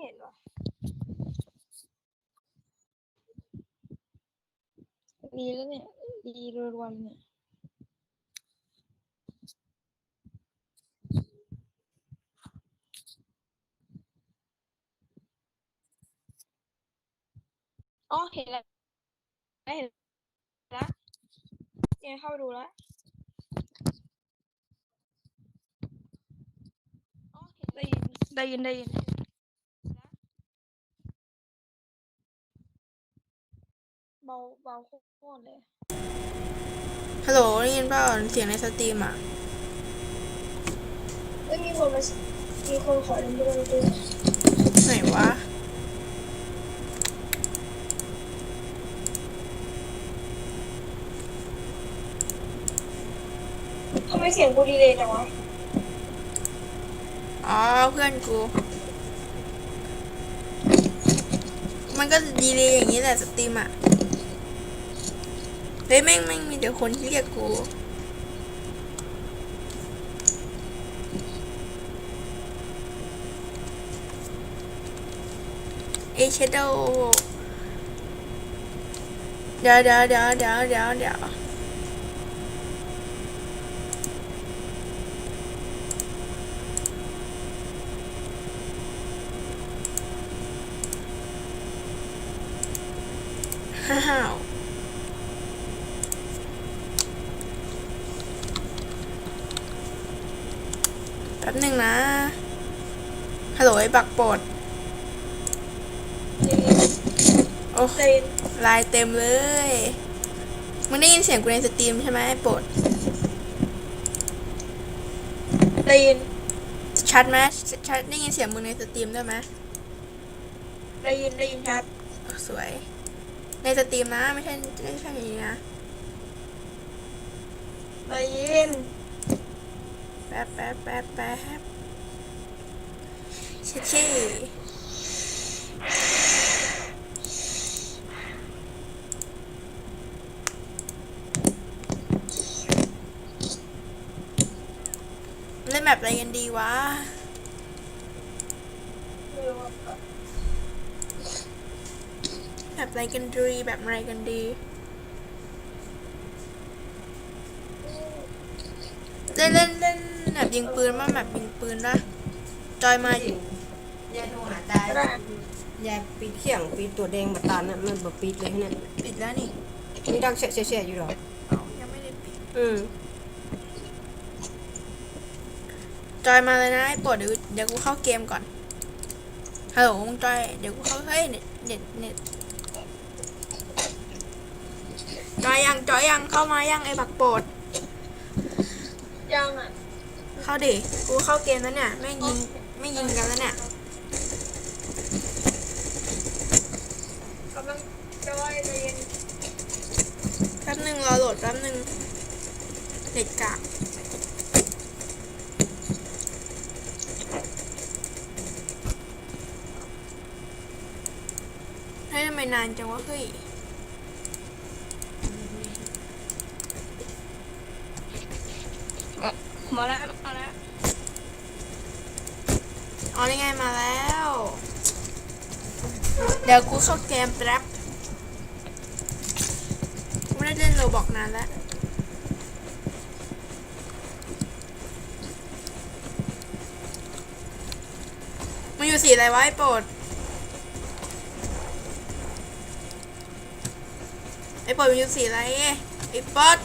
เห็นวะดีแล้วเนี่ย ดีรัวๆเลยเนี่ยอ๋อเห็นแล้วเห็นแล้วเนี่ยเข้าดูแล้วอ๋อเห็นได้ยินได้ยินได้ยิน เบาเบาโคตรเลย ฮัลโหลได้ยินเปล่าเสียงในสตรีมอะ เอ้ยมีคนมามีคนขอเล่นด้วยด้วยไหนวะ ทำไมเสียงกูดีเลยจังวะอ๋อเพื่อนกู มันก็ดีเลยอย่างนี้แหละสตรีมอะ เฮ้ยแม่งแม่งมีแต่คนเรียกกูเอชโดเดี๋ยวเดี๋ยวเดี๋ยวเดี๋ยวเดี๋ยวเดี๋ยวห้าวแป๊บหนึ่งนะ ฮัลโหลไอ้บักโปดโอ้ได้ยินลายเต็มเลย มึงได้ยินเสียงกูในสตรีมใช่ไหมไอ้โปดได้ยิน ชัดไหมชัดได้ยินเสียงมึงในสตรีมด้วยไหมได้ยินได้ยินชัดโอ้สวย ในสตรีมนะ ไม่ใช่ไม่ใช่อย่างนี้นะ ได้ยิน แป๊บแป๊บแป๊บแป๊บเช็ดเช่เล่นแบบอะไรกันดีวะแบบอะไรกันดีแบบอะไรกันดี เล่นเล่นเล่นแบบยิงปืนมาแบบยิงปืนนะจอยมา อยู่ยายโทรหาตายยายปิดเขียงปิดตัวแดงบัตานน่ะมันแบบปิดเลยเนี่ยปิดแล้วนี่นี่ดังแฉะแฉะอยู่หรอเอายังไม่ได้ปิดอืมจอยมาเลยนะไอ้ปวดเดี๋ยวเดี๋ยวกูเข้าเกมก่อนฮัลโหลมึงจอยเดี๋ยวกูเข้าเฮ้ยเน็ตเน็ตเน็ตจอยยังจอยยังเข้ามายังไอ้บักโปดยังอะเข้าดิกูเข้าเกมแล้วเนี่ยไม่งยิงไม่งยิงกันแล้วเนี่ย กำลัง จอยได้ยินแป๊บหนึ่งรอโหลดแป๊บหนึ่งเน็ตกากเฮ้ยทำไมนานจังวะเฮ้ยมาแล้วมาแล้วอ๋อนี่ไงมาแล้ว เดี๋ยวกูเข้าเกมแป๊บไม่ได้เล่นโร บอกนานแล้วมันอยู่สีอะไรวะไอ้โปรดไอ้โปรดมันอยู่สีอะไรไอ้ป๊อด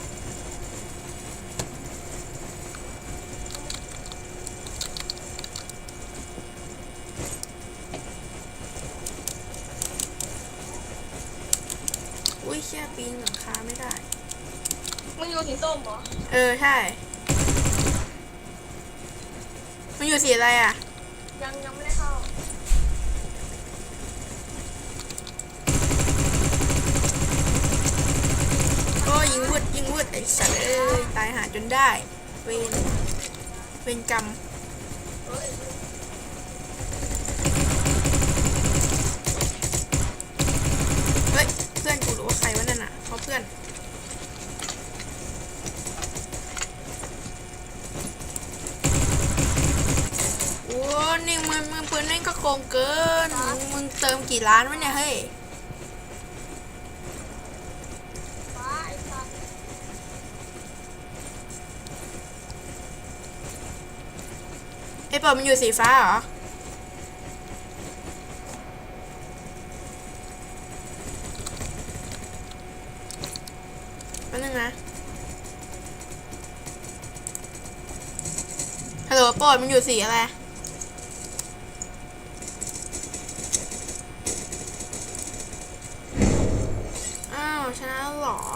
อุ้ยเชี่ยปีนหลังคาไม่ได้ มึงอยู่ สีส้มเหรอเออใช่ มันอยู่สีอะไรอะ ยังยังไม่ได้เข้าโอ้ยยิงวืดยิงวืดไอ้สัตว์เอ้ยตายหาจนได้ เวนเวนกรรมเฮ้ยเพื่อนกูหรือว่าใครวะนั่นน่ะเขาเพื่อน โอ้นี่ มือมือปืนแม่งก็โกงเกิน มึงเติมกี่ล้านวะเนี่ยเฮ้ยไอ้สัตว์ไอ้เปิดมันอยู่สีฟ้าเหรอแป๊บนึงนะ ฮัลโหลโปรดมันอยู่สีอะไร อ้าวชนะแล้วเหร อ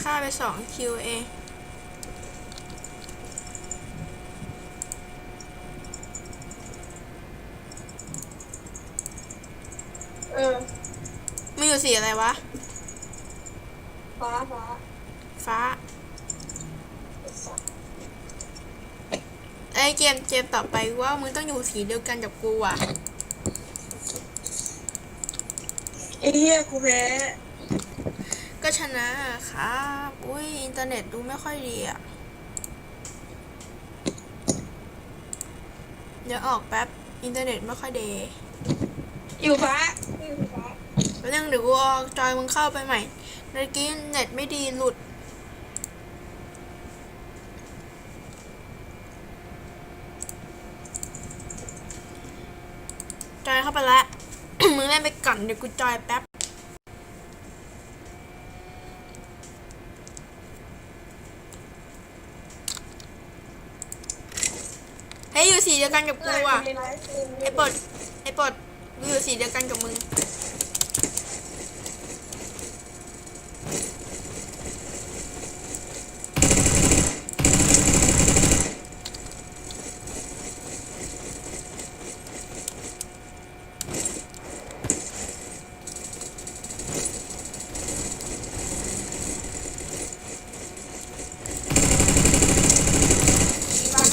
ค่าไปสองคิวเองเออมันอยู่สีอะไรวะ ฟ้าฟ้าฟ้า ไอ้สัตว์ไอ้ยเกมเกมต่อไปว่ามึงต้องอยู่สีเดียวกันกับกูอะ ไอ้เหี้ยกูแพ้ก็ชนะครับอุ้ยอินเทอร์เน็ตดูไม่ค่อยดีอะ เดี๋ยวออกแป๊บ อินเทอร์เน็ตไม่ค่อยดีอยู่ฟ้าอยู่ฟ้าแล้วยังเดี๋ยวกูเอาจอยมึงเข้าไปใหม่เมื่อกี้เน็ตไม่ดีหลุด จอยเข้าไปแล้ว ไปก่อนเดี๋ยวกูจอยแป๊บเฮ้ยอยู่สีเดียวกันกับกูอะไอ้ปลดไอ้ปลดกูอยู่สีเดียวกันกับมึง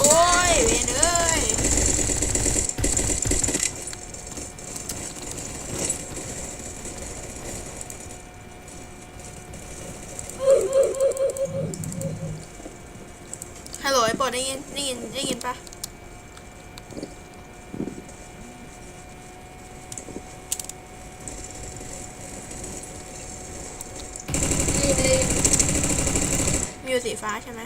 โอ้ยเวนเอ้ย ฮัลโหลไอ้ปอดได้ยินได้ยินได้ยินปะ มีอยู่สีฟ้า ใช่ไหม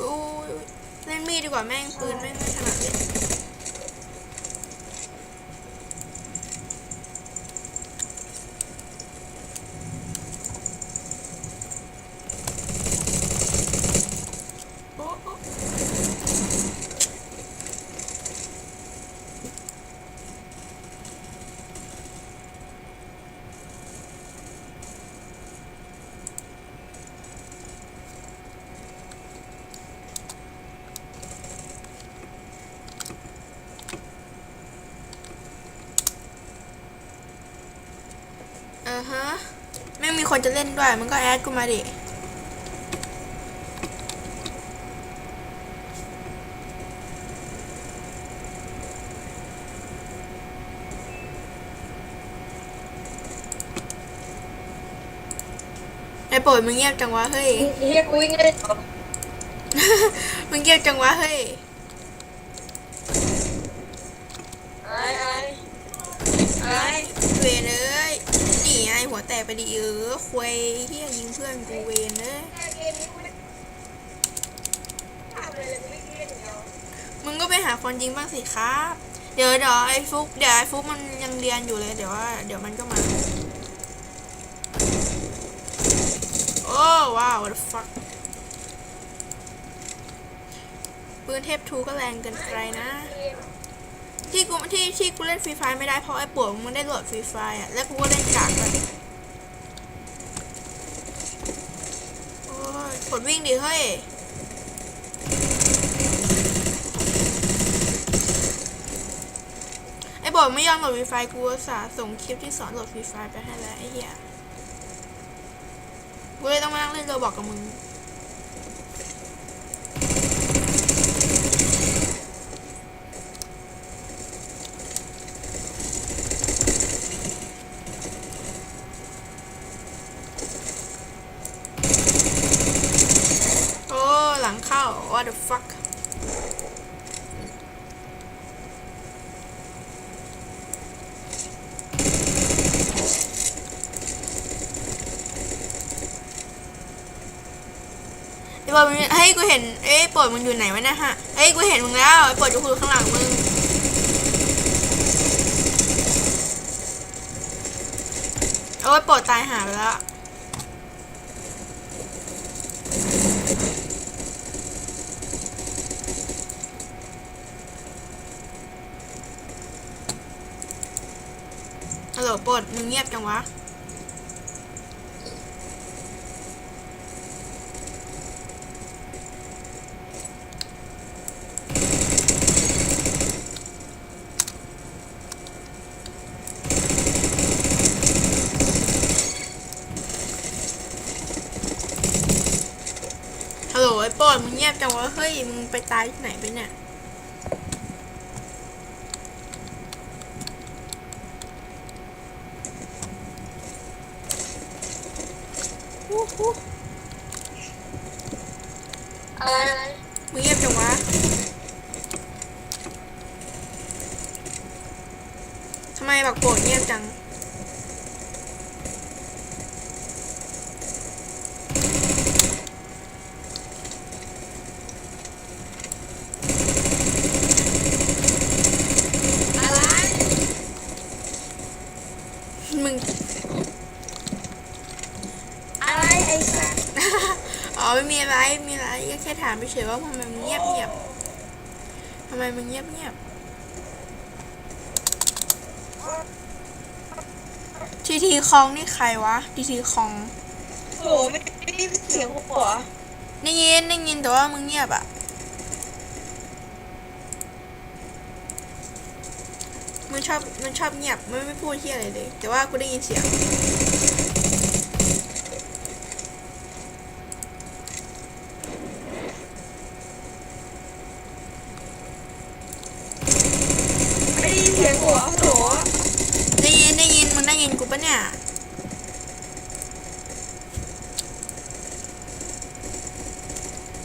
อู้ยเล่นมีดดีกว่าแม่งปืนแม่งไม่ถนัดเลย โอ้โอ้อ่าฮะไม่งมี คนจะเล่นด้วย มันก็แอดกูมาดิไอ้โปรดมึงเงียบจังวะเฮ้ยไอ้เหี้ยกูวิ่งได้ต่อมึงเงียบจังวะเฮ้ย ไอ้ไอ้ไอ้ เวนเอ้ยนี่ไง หัวแตกไปดิเออควยเฮียยิงเพื่อนกูเวนเอ้ยเกมนี้กูไม่ทำอะไรเลยมึงก็ไปหาคนยิงบ้างสิครับ เดี๋ยวเดี๋ยวไอ้ฟุกเดี๋ยวไอ้ฟุกมันยังเรียนอยู่เลยเดี๋ยวว่าเดี๋ยวมันก็มา โอ้ว้าว what the fuck ปืนเทพทูก็แรงเกินไปนะที่กูที่ที่กูเล่นฟรีไฟไม่ได้เพราะไอ้ปวดมันได้โหลดฟรีไฟอะ แล้วกูก็เล่นกากไปโอ้ย กดวิ่งดิเฮ้ย ไอ้บอกไม่ยอมโหลดวีไฟกูสาส่งคลิปที่สอนโหลดวีไฟไปให้แล้วไอ้เหี้ย กูเลยต้องมานั่งเล่นโรบอกกับมึง what the fuck ไอ้บอลมันเฮ้ย กูเห็น เอ้ยปลดมึงอยู่ไหนวะนะฮะ เอ้ยกูเห็นมึงแล้วไอ้ปลดอยู่ข้างหลังมึง โอ้ยปลดตายหาไปแล้วฮัลโหลปลดมึงเงียบจังวะ ฮัลโหลไอ้ปอดมึงเงียบ จังวะเฮ้ยมึงไปตายที่ไหนไปเนี่ยฮู้ฮู้อะไรมึงเงียบจังวะทำไมบักโปรดเงียบจัง อะไร มึง อะไรไอ้สัส อ๋อไม่มีอะไรไม่มีอะไรก็แค่ถามเฉยๆว่าทำไมมึงเงียบเงียบทำไมมึงเงียบเงียบทีทีคองนี่ใครวะทีทีคองโหไม่ได้เสียงหัวได้ยินได้ยินแต่ว่ามึงเงียบอะมึงชอบมันชอบเงียบมันไม่พูดที่อะไรเลย แต่ว่ากูได้ยินเสียง ไม่ได้ยินเสียงหัวโห ได้ยินได้ยินมึงได้ยินกู ปะเนี่ย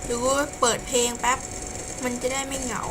หรือว่าเปิดเพลงแป๊บ มันจะได้ไม่เหงา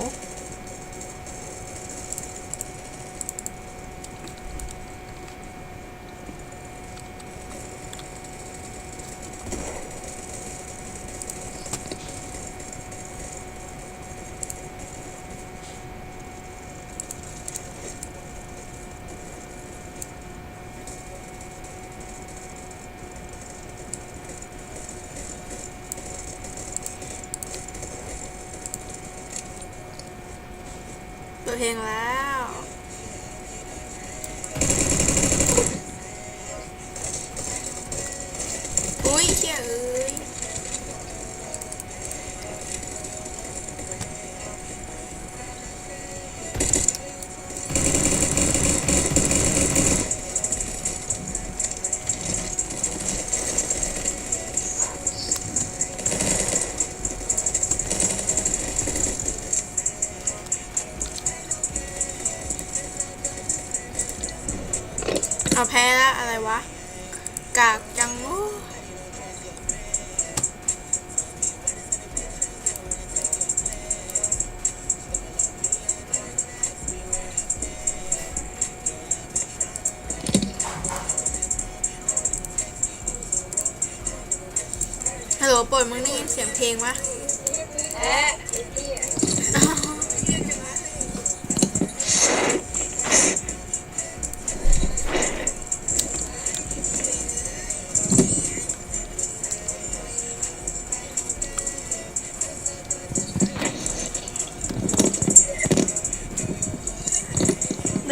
ยินเสียงเพลงวะแอะไอ้เหี้ย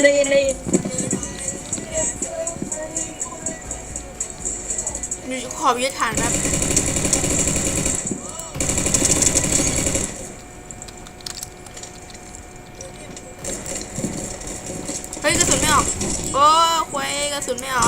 ได้ยินได้ยินดูขอวิทยฐานแบบเฮ้ยกระสุนไม่ออก โอ้ค วย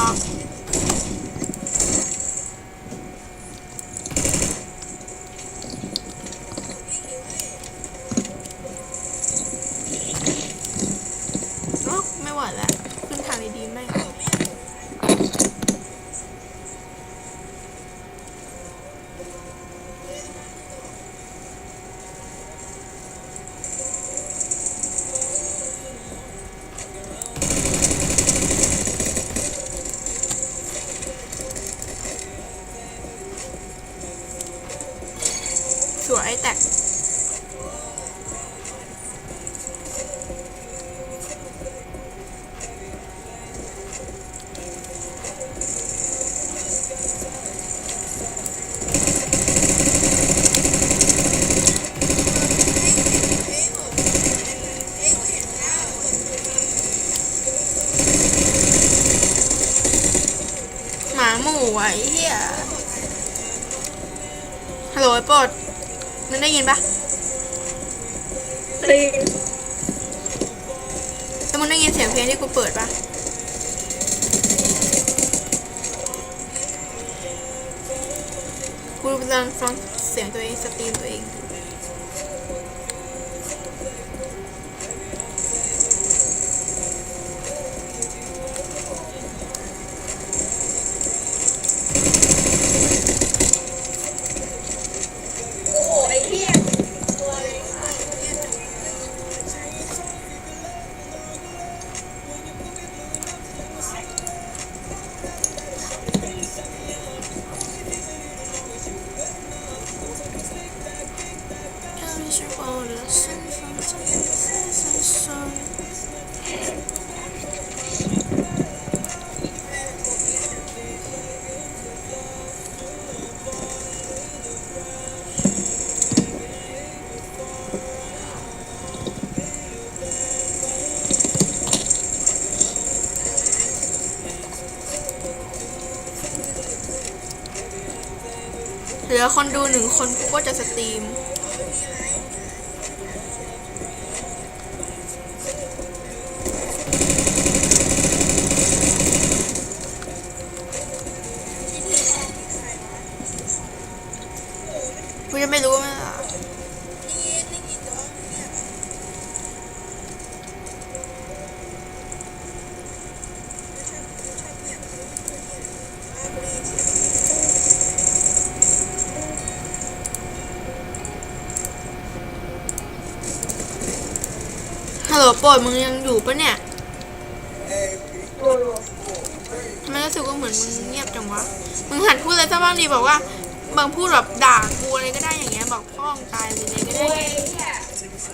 มึงได้ยินปะได้ยินแล้วมึงได้ยินเสียงเพลงที่กูเปิดปะกูกำลังฟังเสียงตัวเองสตรีมตัวเอง คนดูหนึ่งคนกูก็จะสตรีม ฮัลโหลโปรดมึงยังอยู่ปะเนี่ยทำไมรู้สึกว่าเหมือนมึงเงียบจังวะ มึงหัดพูดอะไรสักบ้างดีบอกว่า บางพูดแบบด่ากูอะไรก็ได้อย่างเงี้ยบอกพ่องตายหรือะไรก็ได้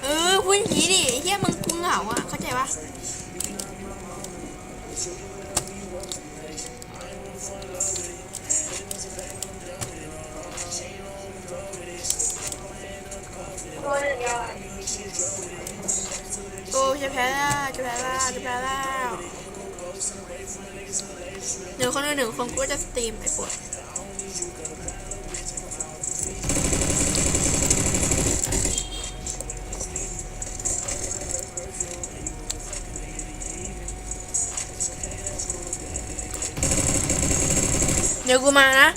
เออพูดอย่างนี้ดิเฮียมึงกูเหงาอะเข้าใจปะ จะแพ้แล้วจะแพ้แล้วจะแพ้แล้วเดี๋ยวคนละหนึ่งคนกูก็จะสตรีมไอ้ปวดเดี๋ยวกูมานะ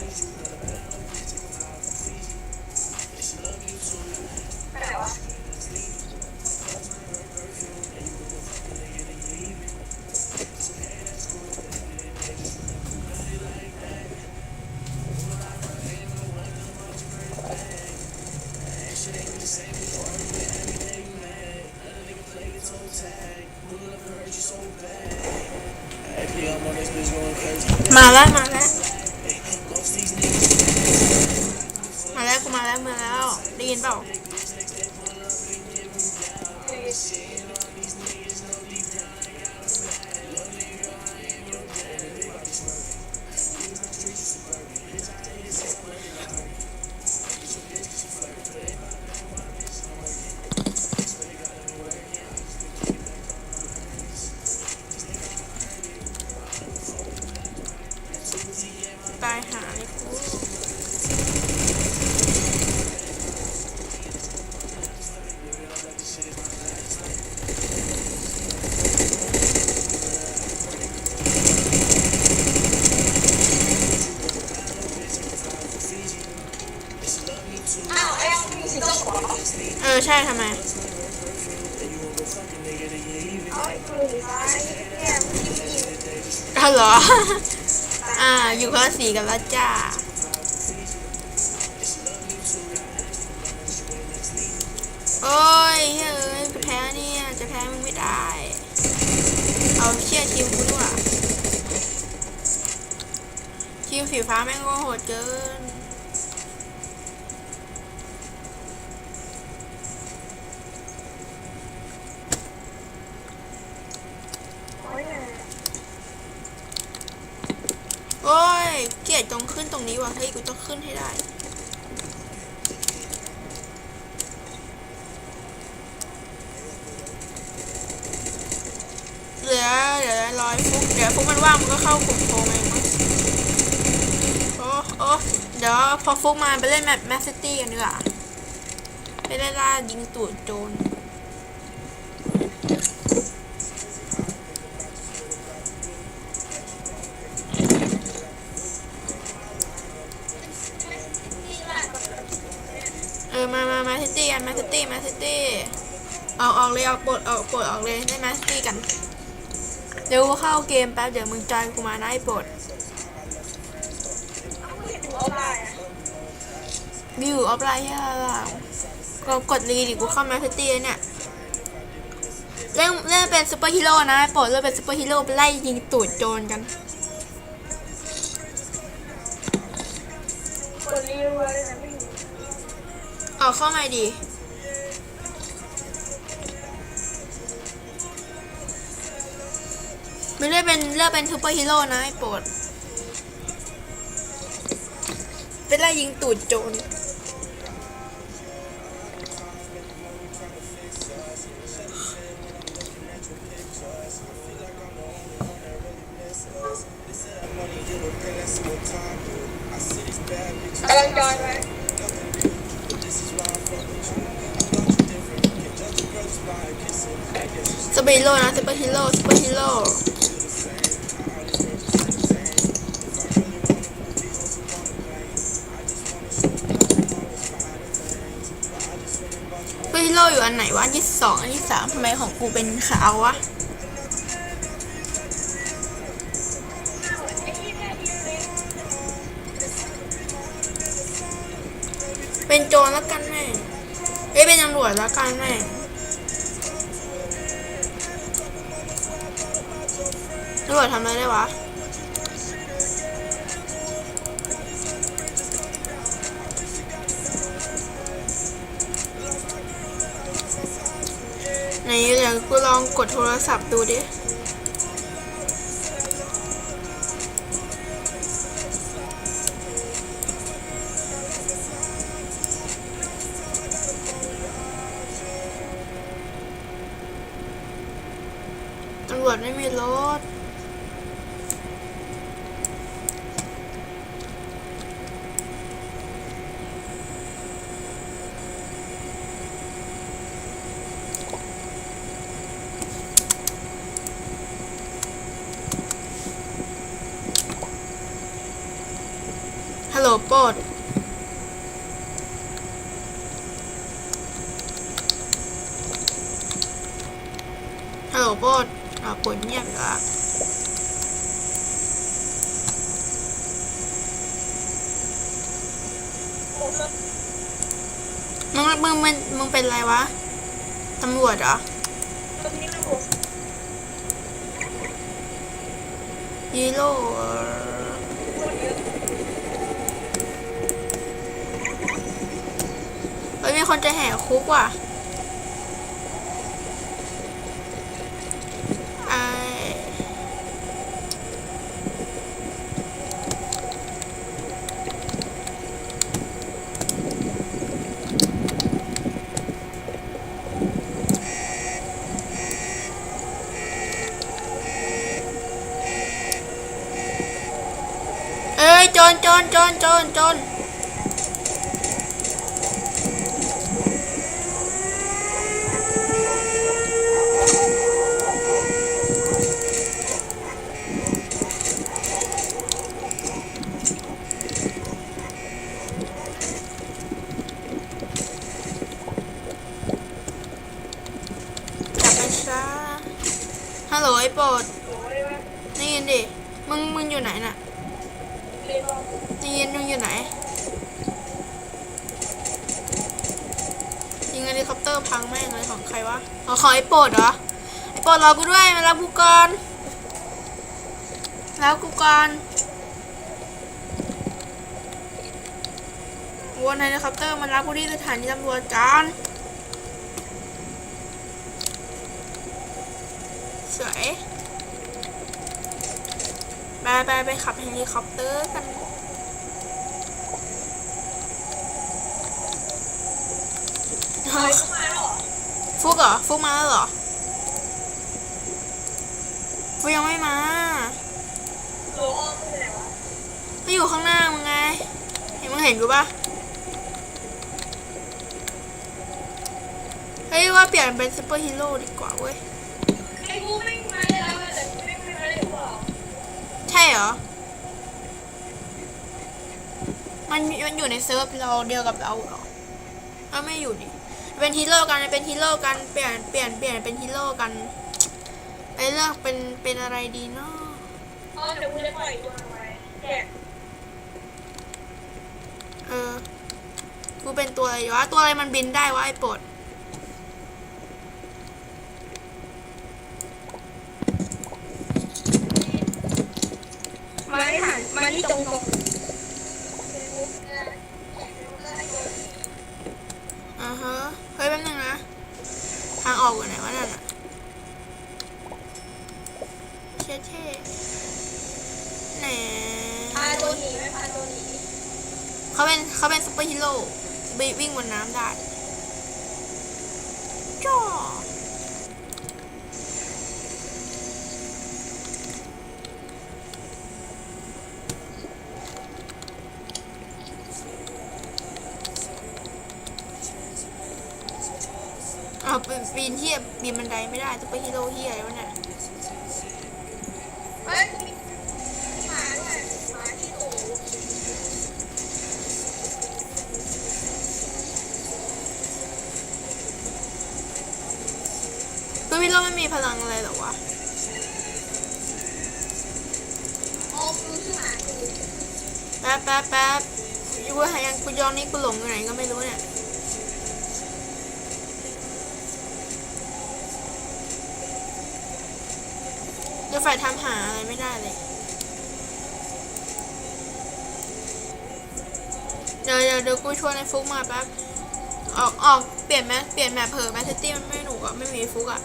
ีกันแล้วจ้า โอ้ยเฮ้ยจะแพ้เนี่ย จะแพ้มึงไม่ได้ เอาเชี่ยทีมกูด้วยทีมสีฟ้าแม่งก็โหดเกิน โอ้ยเนี่ย โอ้ย เกลียดตรง ขึ้นตรงนี้ว่ะเฮ้ยกูต้องขึ้นให้ได้เหลือเหลือร้อยฟุกเดี๋ยวฟุกมันว่างมันก็เข้ากลุ่มโฟมเองมั้งโอ้เดี๋ยวพอฟุกมาไปเล่นแมปแมสซิตี้กันดีกว่าไปไล่นล่ายิงตูดโจร ออกออกเลยออกปลดออกปลดออกเลยได้มาซิตี้กัน เดี๋ยวกูเข้าเกมแป๊บเดี๋ยวมึงจอยกูมานะไอ้ปลดเอาได้อะวิวออฟไลน์ใช่เปล่าก็กดรีดิกูเข้ามาซิตี้เนี่ยเล่นเล่นเป็นซูเปอร์ฮีโร่นะไอ้ปลดเล่นเป็นซูเปอร์ฮีโร่ไปไล่ยิงตูดโจรกันกดรีรัวเลยนะพี่ออกเข้ามาดี ไม่ได้เป็นเลือกเป็นซูเปอร์ฮีโร่นะไอ้โปรดเป็นไล่ยิงตูดโจรกำลังจอยไปซูเปอร์ฮีโร่นะซูเปอร์ฮีโร่ซูเปอร์ฮีโร่ อันไหนวะอันที่สองอันที่สามทำไมของกูเป็นขาววะเป็นโจรแล้วกันแม่เอ้ยเป็นตำรวจแล้วกันแม่ตำรวจทำอะไรได้วะ กูลองกดโทรศัพท์ดูดิตำรวจไม่มีรถ ฮัลโหลโปรดฮัลโหลโปรดอ่าปวดเงียบอีกแล้ว ผ มึงมึงมึงมึงเป็นอะไรวะ ตำรวจเหรอยีโร่เอ่อเฮ้ยมีคนจะแหกคุกว่ะไอเอ้ยโจนโจนโจนโจนโจน จับไปซะฮัลโหลไอ้โปรด โอ้ยว่า ได้ยินดิ มึง มึงอยู่ไหนน่ะ เรียนรอ ได้ยินมึงอยู่ไหน ยิงเฮลิคอปเตอร์พังแม่งเลยของใครวะอ๋อของไอ้โปรดเหรอ ไอ้โป รดรอกูด้วยมารับกูก่อนแล้วกูก่อนวนเฮลิคอปเตอร์มารับกูที่สถานีตำรวจกันสวยไปไปไปขับเฮลิคอปเตอร์กันใครก็มาหรอฟุกเหรอฟุกมาแล้วเหรอ ฟุกยังไม่มาโลอ้อมไปไหนวะก็อยู่ข้างหน้ามึงไงนี่มึงเห็นกูปะเฮ้ยว่าเปลี่ยนเป็นซูเปอร์ฮีโร่ดีกว่าเว้ยไอ้กูไม่มาได้แล้วแต่กูไม่มาได้หรอกใช่เหรอ มันมีมันอยู่ในเซิร์ฟเราเดียวกับเราเหรอเอาไม่อยู่ดิเป็นฮีโร่กันเป็นฮีโร่กันเปลี่ยนเปลี่ยนเปลี่ยนเป็นฮีโร่กันไป เลือกเป็นเป็นอะไรดีเนาะอ๋อเดี๋ยวกูจะปล่อยตัวไปแกะเออ กูเป็นตัวอะไรวะ ตัวอะไรมันบินได้วะไอ้ปลดมาที่ฐานมาที่ตรงตรงอ่าฮะ เฮ้ยแป๊บนึงนะ ทางออกอยู่ไหนวะนั่นอะ เท่เท่แหนพาตัวหนีไหมพาตัวหนีเขาเป็นเขาเป็นซุปเปอร์ฮีโร่บิวิ่งบนน้ำได้จ้าอ้าวปีนปีนเทียบปีนบันไดไม่ได้ซุปเปอร์ฮีโร่เฮียอะไรวะเนี่ย เฮ้ยมีหมาด้วยหมาที่ตู่ ซุปเปอร์ฮีโรไม่มีพลังอะไรหรอวะโอ้คือหมาตู่แป๊บแป๊บแป๊บกูหายังกูยองนี่กูหลงอยู่ไหนก็ไม่รู้เนี่ยเดี๋ยวฝ่ายทำหาอะไรไม่ได้เลยเดี๋ยวเดี๋ยวเดี๋ยวกูชวนไอ้ฟุกมาแป๊บออกออกเปลี่ยนแมสเปลี่ยนแมปเผลอแมสเซตตี้มันไม่หนุกอะไม่มีฟุกอะ